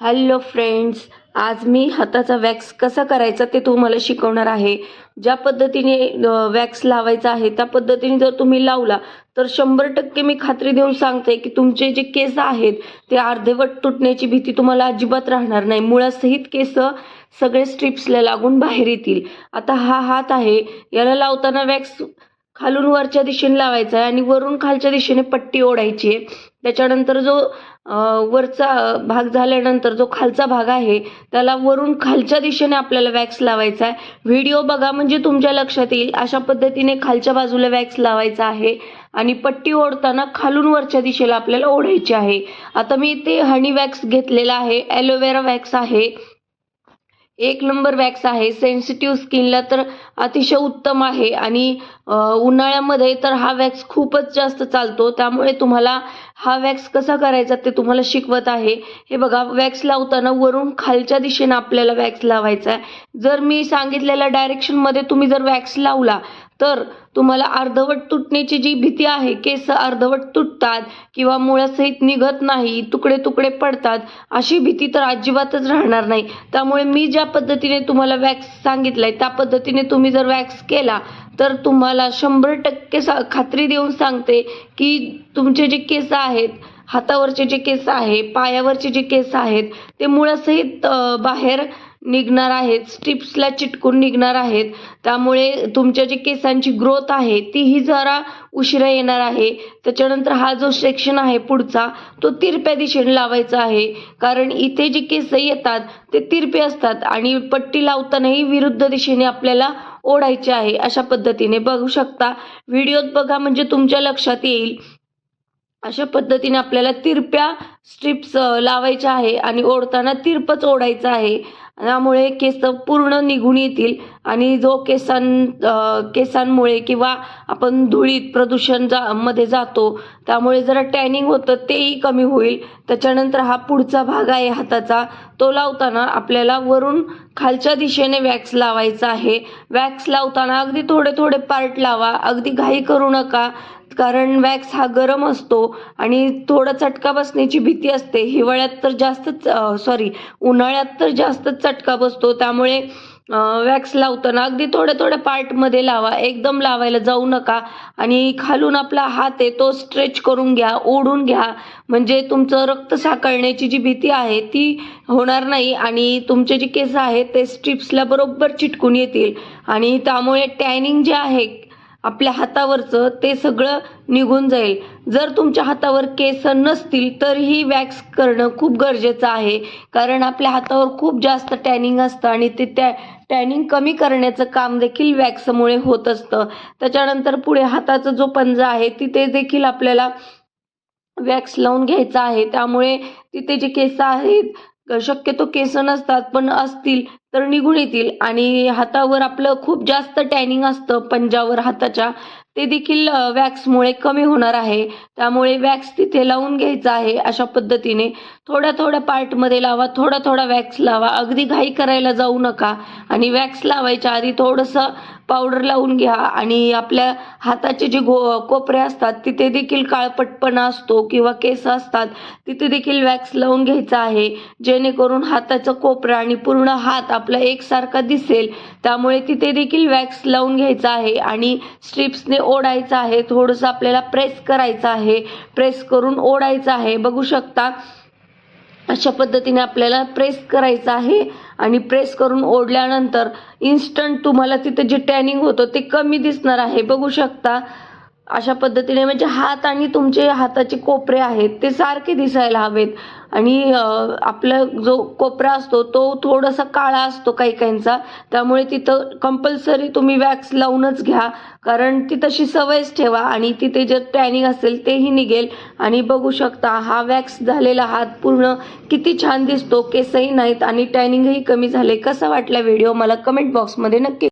Hello friends आज मी हाताचा wax कसा करायचा ते तुम्हाला शिकवणार आहे. ज्या पद्धतीने वॅक्स लावायचा आहे त्या पद्धतीने जर तुम्ही लावला तर शंभर टक्के मी खात्री देऊन सांगते की तुमचे जे केस आहेत ते अर्धेवट तुटण्याची भीती तुम्हाला अजिबात राहणार नाही. मुळासहित केस सगळे स्ट्रिप्सला लागून बाहेर येतील. आता हा हात आहे याला लावताना वॅक्स खालून वरच्या दिशेने लावायचा आहे आणि वरून खालच्या दिशेने पट्टी ओढायची आहे. त्याच्यानंतर जो वरचा भाग झाल्यानंतर जो खालचा भाग आहे त्याला वरून खालच्या दिशेने आपल्याला वॅक्स लावायचा आहे. व्हिडिओ बघा म्हणजे तुमच्या लक्षात येईल अशा पद्धतीने खालच्या बाजूला वॅक्स लावायचा आहे आणि पट्टी ओढताना खालून वरच्या दिशेला आपल्याला ओढायची आहे. आता मी इथे हनी वॅक्स घेतलेला आहे ॲलोवेरा वॅक्स आहे. एक नंबर वॅक्स आहे. सेन्सिटिव्ह स्किनला तर अतिशय उत्तम आहे. आणि उन्हाळ्यामध्ये तर हा वॅक्स खूपच जास्त चालतो. त्यामुळे तुम्हाला हा वॅक्स कसा करायचा ते तुम्हाला शिकवत आहे. हे बघा वॅक्स लावताना वरून खालच्या दिशेनं आपल्याला वॅक्स लावायचा आहे. जर मी सांगितलेल्या डायरेक्शनमध्ये तुम्ही जर वॅक्स लावला तर तुम्हाला अर्धवट तुटण्याची जी भीती आहे केस अर्धवट तुटतात किंवा मुळासहित निघत नाही तुकडे तुकडे पडतात अशी भीती तर अजिबातच राहणार नाही. त्यामुळे मी ज्या पद्धतीने तुम्हाला वॅक्स सांगितलंय त्या पद्धतीने तुम्ही जर वॅक्स केला तर तुम्हाला शंभर टक्के सा खात्री देऊन सांगते की तुमचे जे केस आहेत हातावरचे जे केस आहे पायावरचे जे केस आहेत ते मुळासहित बाहेर निघणार आहेत. स्ट्रिप्सला चिटकून निघणार आहेत. त्यामुळे तुमच्या जे केसांची ग्रोथ आहे तीही जरा उशिरा येणार आहे. त्याच्यानंतर हा जो सेक्शन आहे पुढचा तो तिरप्या दिशेने लावायचा आहे. कारण इथे जे केस येतात ते तिरपे असतात आणि पट्टी लावतानाही विरुद्ध दिशेने आपल्याला ओढायचे आहे अशा पद्धतीने. बघू शकता व्हिडिओत बघा म्हणजे तुमच्या लक्षात येईल. अशा पद्धतीने आपल्याला तिरप्या स्ट्रिप्स लावायच्या आहे आणि ओढताना तिरपच ओढायचं आहे. त्यामुळे केस पूर्ण निघून येतील आणि जो केसां केसांमुळे किंवा आपण धुळीत प्रदूषण जा मध्ये जातो त्यामुळे जरा टॅनिंग होतं तेही कमी होईल. त्याच्यानंतर हा पुढचा भाग आहे हाताचा. तो लावताना आपल्याला वरून खालच्या दिशेने वॅक्स लावायचा आहे. वॅक्स लावताना अगदी थोडे थोडे पार्ट लावा. अगदी घाई करू नका. कारण वॅक्स हा गरम असतो आणि थोडा चटका बसण्याची भीती असते. हिवाळ्यात तर जास्तच सॉरी उन्हाळ्यात तर जास्तच चटका बसतो. त्यामुळे वॅक्स लावताना अगदी थोड्या थोड्या पार्टमध्ये लावा. एकदम लावायला जाऊ नका आणि खालून आपला हात आहे तो स्ट्रेच करून घ्या ओढून घ्या. म्हणजे तुमचं रक्त साकळण्याची जी भीती आहे ती होणार नाही आणि तुमचे जे केस आहेत ते स्ट्रिप्सला बरोबर चिटकून येतील. आणि त्यामुळे टॅनिंग जे आहे आपल्या हातावरचं ते सगळं निघून जाईल. जर तुमच्या हातावर केस नसतील तरीही वॅक्स करणं खूप गरजेचं आहे. कारण आपल्या हातावर खूप जास्त टॅनिंग असतं आणि ते त्या टॅनिंग कमी करण्याचं काम देखील वॅक्समुळे होत असतं. त्याच्यानंतर पुढे हाताचा जो पंजा आहे तिथे देखील आपल्याला वॅक्स लावून घ्यायचा आहे. त्यामुळे तिथे जे केस आहेत शक्यतो केस नसतात पण असतील तर निघून येतील आणि हातावर आपलं खूप जास्त टॅनिंग असतं पंजावर हाताच्या ते देखील वॅक्समुळे कमी होणार आहे. त्यामुळे वॅक्स तिथे लावून घ्यायचा आहे अशा पद्धतीने. थोड्या थोड्या पार्टमध्ये लावा थोडा थोडा वॅक्स लावा. अगदी घाई करायला जाऊ नका आणि वॅक्स लावायच्या आधी थोडंसं पावडर लावून घ्या आणि आपल्या हाताचे जे गो कोपरे असतात तिथे देखील काळपटपणा असतो किंवा केस असतात तिथे देखील वॅक्स लावून घ्यायचा आहे. जेणेकरून हाताचं कोपरं आणि पूर्ण हात आपला एकसारखा दिसेल. त्यामुळे तिथे देखील वॅक्स लावून घ्यायचा आहे आणि स्ट्रिप्सने ओढायचं आहे. थोडंसं आपल्याला प्रेस करायचं आहे. प्रेस करून ओढायचं आहे. बघू शकता अशा पद्धतीने आपल्याला प्रेस करायचं आहे आणि प्रेस करून ओढल्यानंतर इन्स्टंट तुम्हाला तिथे जे टॅनिंग होतं ते कमी दिसणार आहे. बघू शकता अशा पद्धतीने म्हणजे हात आणि तुमचे हाताचे कोपरे आहेत ते सारखे दिसायला हवेत. आणि आपला जो कोपरा असतो तो थोडासा काळा असतो काही काहींचा त्यामुळे तिथं कंपल्सरी तुम्ही वॅक्स लावूनच घ्या. कारण ती तशी सवयच ठेवा आणि तिथे जे टॅनिंग असेल तेही निघेल. आणि बघू शकता हा वॅक्स झालेला हात पूर्ण किती छान दिसतो केसही नाहीत आणि टॅनिंगही कमी झाले. कसा वाटला व्हिडिओ मला कमेंट बॉक्समध्ये नक्की